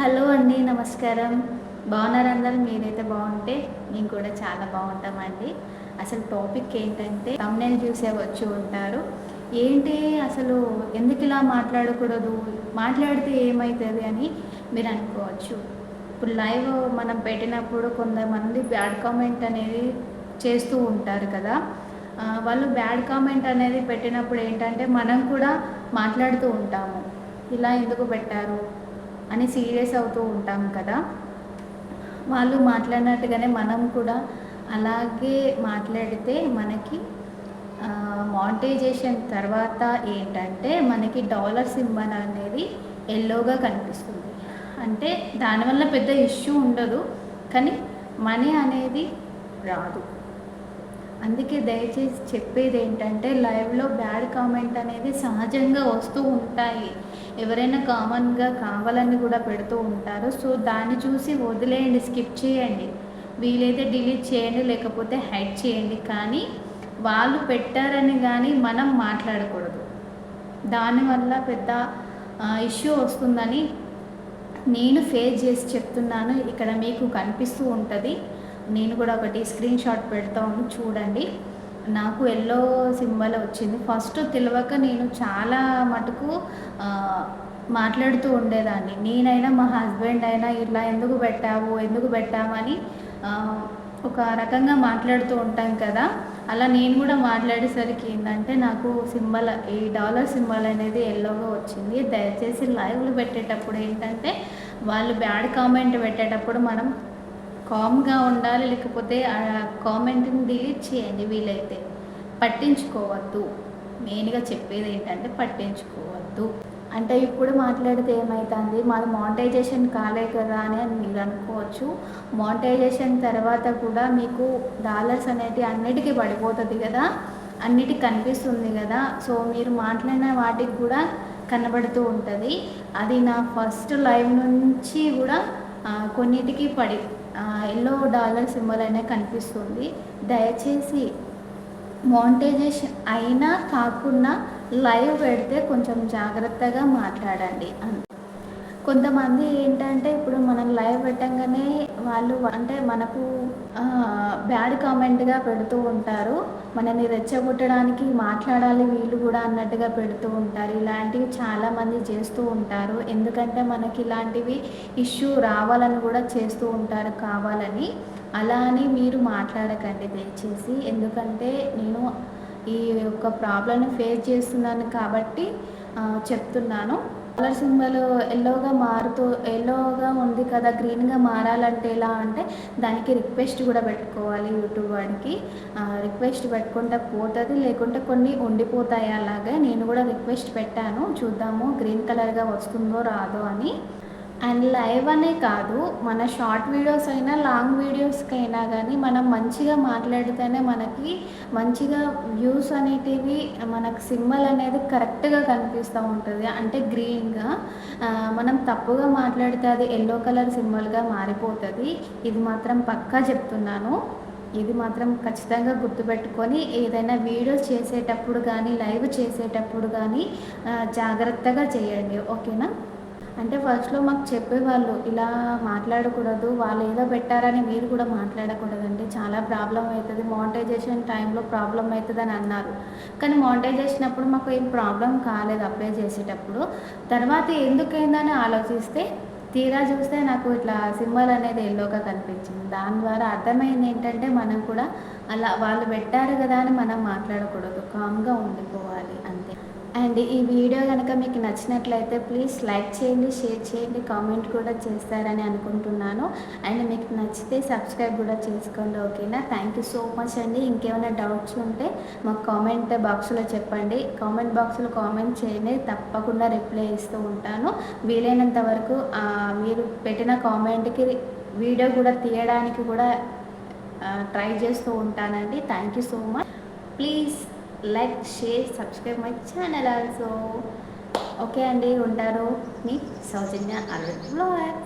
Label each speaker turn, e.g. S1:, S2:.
S1: Hello అండి నమస్కారం. బాగున్నారు అందరూ? మీరైతే బాగుంటే మేము కూడా చాలా బాగుంటామండి. అసలు టాపిక్ ఏంటంటే తమ్నేల్ చూసే వచ్చి ఉంటారు ఏంటి అసలు ఎందుకు ఇలా మాట్లాడకూడదు? మాట్లాడితే ఏమవుతుంది అని మీరు అనుకోవచ్చు. ఇప్పుడు లైవ్ మనం పెట్టినప్పుడు కొంతమంది బ్యాడ్ కామెంట్ అనేది చేస్తూ ఉంటారు కదా. వాళ్ళు బ్యాడ్ కామెంట్ అనేది పెట్టినప్పుడు ఏంటంటే మనం కూడా మాట్లాడుతూ ఉంటాము. ఇలా ఎందుకు పెట్టారు? అని సీరియస్ అవుతూ ఉంటాం కదా. వాళ్ళు మాట్లాడినట్టుగానే మనం కూడా అలాగే మాట్లాడితే మనకి మానిటైజేషన్ తర్వాత ఏంటంటే మనకి డాలర్ సింబల్ అనేది ఎల్లోగా కనిపిస్తుంది. అంటే దానివల్ల పెద్ద ఇష్యూ ఉండదు కానీ మనీ అనేది రాదు. అందుకే దయచేసి చెప్పేది ఏంటంటే లైవ్లో బ్యాడ్ కామెంట్ అనేది సహజంగా వస్తూ ఉంటాయి. ఎవరైనా కామన్గా కావాలని కూడా పెడుతూ ఉంటారు. సో దాన్ని చూసి వదిలేయండి స్కిప్ చేయండి. వీలైతే డిలీట్ చేయండి లేకపోతే హైడ్ చేయండి. కానీ వాళ్ళు పెట్టారని కానీ మనం మాట్లాడకూడదు. దానివల్ల పెద్ద ఇష్యూ వస్తుందని నేను ఫేస్ చేసి చెప్తున్నాను. ఇక్కడ మీకు కనిపిస్తూ ఉంటుంది. నేను కూడా ఒకటి స్క్రీన్ షాట్ పెడతాను చూడండి. నాకు ఎల్లో సింబల్ వచ్చింది. ఫస్ట్ తెలియక నేను చాలా మటుకు మాట్లాడుతూ ఉండేదాన్ని. నేనైనా మా హస్బెండ్ అయినా ఇలా ఎందుకు పెట్టావు ఎందుకు పెట్టామని ఒక రకంగా మాట్లాడుతూ ఉంటాం కదా. అలా నేను కూడా మాట్లాడేసరికి ఏంటంటే నాకు సింబల్ ఈ డాలర్ సింబల్ అనేది ఎల్లోగా వచ్చింది. దయచేసి లైవ్లు పెట్టేటప్పుడు ఏంటంటే వాళ్ళు బ్యాడ్ కామెంట్ పెట్టేటప్పుడు మనం కామ్గా ఉండాలి లేకపోతే ఆ కామెంట్ని డిలీట్ చేయండి వీలైతే. పట్టించుకోవద్దు. మెయిన్గా చెప్పేది ఏంటంటే పట్టించుకోవద్దు. అంటే ఇప్పుడు మాట్లాడితే ఏమవుతుంది మాది మానిటైజేషన్ కాలే కదా అని మీరు అనుకోవచ్చు. మానిటైజేషన్ తర్వాత కూడా మీకు డాలర్స్ అనేటివి అన్నిటికీ పడిపోతుంది కదా? అన్నిటికి కనిపిస్తుంది కదా? సో మీరు మాట్లాడిన వాటికి కూడా కనబడుతూ ఉంటుంది. అది నా ఫస్ట్ లైవ్ నుంచి కూడా కొన్నిటికి పడి ఎల్లో డాలర్ సింబల్ అనేది కనిపిస్తుంది. దయచేసి మానిటైజేషన్ అయినా కాకుండా లైవ్ పెడితే కొంచెం జాగ్రత్తగా మాట్లాడండి. అంతే. కొంతమంది ఏంటంటే ఇప్పుడు మనం లైవ్ పెట్టంగానే వాళ్ళు అంటే మనకు బ్యాడ్ కామెంట్గా పెడుతూ ఉంటారు. మనని రెచ్చగొట్టడానికి మాట్లాడాలి వీళ్ళు కూడా అన్నట్టుగా పెడుతూ ఉంటారు. ఇలాంటివి చాలామంది చేస్తూ ఉంటారు. ఎందుకంటే మనకి ఇలాంటివి ఇష్యూ రావాలని కూడా చేస్తూ ఉంటారు కావాలని. అలా అని మీరు మాట్లాడకండి దయచేసి. ఎందుకంటే నేను ఈ యొక్క ప్రాబ్లమ్ని ఫేస్ చేస్తున్నాను కాబట్టి చెప్తున్నాను. కలర్ సింబల్ ఎల్లోగా మారుతూ ఎల్లోగా ఉంది కదా గ్రీన్గా మారాలంటే ఎలా అంటే దానికి రిక్వెస్ట్ కూడా పెట్టుకోవాలి యూట్యూబ్ వాడికి. రిక్వెస్ట్ పెట్టుకుంటే పోతుంది లేకుంటే కొన్ని ఉండిపోతాయి అలాగే. నేను కూడా రిక్వెస్ట్ పెట్టాను. చూద్దాము గ్రీన్ కలర్గా వస్తుందో రాదో అని. అండ్ లైవ్ అనే కాదు మన షార్ట్ వీడియోస్ అయినా లాంగ్ వీడియోస్కి అయినా కానీ మనం మంచిగా మాట్లాడితేనే మనకి మంచిగా వ్యూస్ అనేటివి మనకు సింబల్ అనేది కరెక్ట్గా కనిపిస్తూ ఉంటుంది. అంటే గ్రీన్గా మనం తప్పుగా మాట్లాడితే అది ఎల్లో కలర్ సింబల్గా మారిపోతుంది. ఇది మాత్రం పక్కా చెప్తున్నాను. ఇది మాత్రం ఖచ్చితంగా గుర్తుపెట్టుకొని ఏదైనా వీడియోస్ చేసేటప్పుడు కానీ లైవ్ చేసేటప్పుడు కానీ జాగ్రత్తగా చేయండి. ఓకేనా? అంటే ఫస్ట్లో మాకు చెప్పేవాళ్ళు ఇలా మాట్లాడకూడదు వాళ్ళు ఏదో పెట్టారని మీరు కూడా మాట్లాడకూడదండి చాలా ప్రాబ్లం అవుతుంది మానిటైజేషన్ టైంలో ప్రాబ్లం అవుతుంది అని అన్నారు. కానీ మానిటైజేషన్ అప్పుడు మాకు ఏం ప్రాబ్లం కాలేదు అప్లై చేసేటప్పుడు. తర్వాత ఎందుకైందని ఆలోచిస్తే తీరా చూస్తే నాకు ఇట్లా సింబల్ అనేది ఎల్లోగా కనిపించింది. దాని ద్వారా అర్థమైంది ఏంటంటే మనం కూడా అలా వాళ్ళు పెట్టారు కదా అని మనం మాట్లాడకూడదు కామ్గా ఉండిపోవాలి అంతే. అండ్ ఈ వీడియో కనుక మీకు నచ్చినట్లయితే ప్లీజ్ లైక్ చేయండి షేర్ చేయండి కామెంట్ కూడా చేస్తారని అనుకుంటున్నాను. అండ్ మీకు నచ్చితే సబ్స్క్రైబ్ కూడా చేసుకోండి ఓకేనా థ్యాంక్ యూ సో మచ్ అండి. ఇంకేమైనా డౌట్స్ ఉంటే మాకు కామెంట్ బాక్స్లో చెప్పండి. కామెంట్ బాక్స్లో కామెంట్ చేయండి. తప్పకుండా రిప్లై ఇస్తూ ఉంటాను. వీలైనంత వరకు మీరు పెట్టిన కామెంట్కి వీడియో కూడా తీయడానికి కూడా ట్రై చేస్తూ ఉంటానండి. Thank you so much please like share subscribe my channel also. Okay అండి ఉంటారు మీ సౌజన్య అల్లు బ్లాగ్